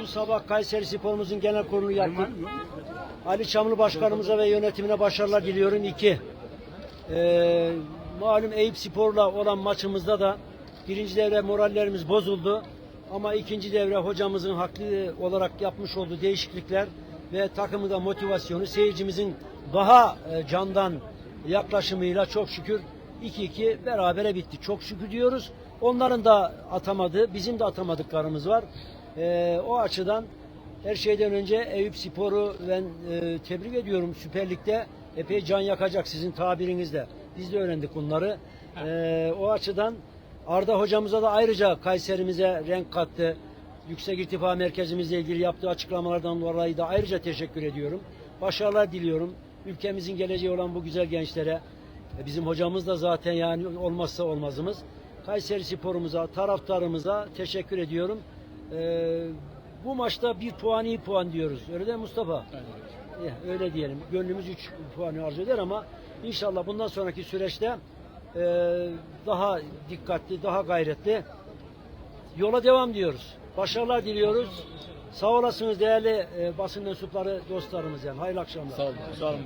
Bugün sabah Kayseri Spor'umuzun genel kurulunu yaptık. Ali Çamlı Başkanımıza ve yönetimine başarılar diliyorum. İki, ee, malum Eyüp Spor'la olan maçımızda da birinci devre morallerimiz bozuldu. Ama ikinci devre hocamızın haklı olarak yapmış olduğu değişiklikler ve takımı da motivasyonu seyircimizin daha e, candan yaklaşımıyla çok şükür 2-2 berabere bitti. Çok şükür diyoruz. Onların da atamadığı, bizim de atamadıklarımız var. Ee, o açıdan her şeyden önce Eyüp Spor'u ben e, tebrik ediyorum. Süper Lig'de epey can yakacak sizin tabirinizle. Biz de öğrendik bunları. Ee, o açıdan Arda hocamıza da ayrıca Kayserimize renk kattı. Yüksek İrtifa Merkezimizle ilgili yaptığı açıklamalardan dolayı da ayrıca teşekkür ediyorum. Başarılar diliyorum. Ülkemizin geleceği olan bu güzel gençlere. E, Bizim hocamız da zaten yani olmazsa olmazımız. Kayseri sporumuza, taraftarımıza teşekkür ediyorum. Ee, bu maçta bir puan iyi puan diyoruz. Öyle değil mi Mustafa? Ya, öyle diyelim. Gönlümüz 3 puanı arzu eder ama inşallah bundan sonraki süreçte e, daha dikkatli, daha gayretli yola devam diyoruz. Başarılar diliyoruz. Sağ olasınız değerli e, basın mensupları, dostlarımız yani. Hayırlı akşamlar. Sağ olun. Sağ olun.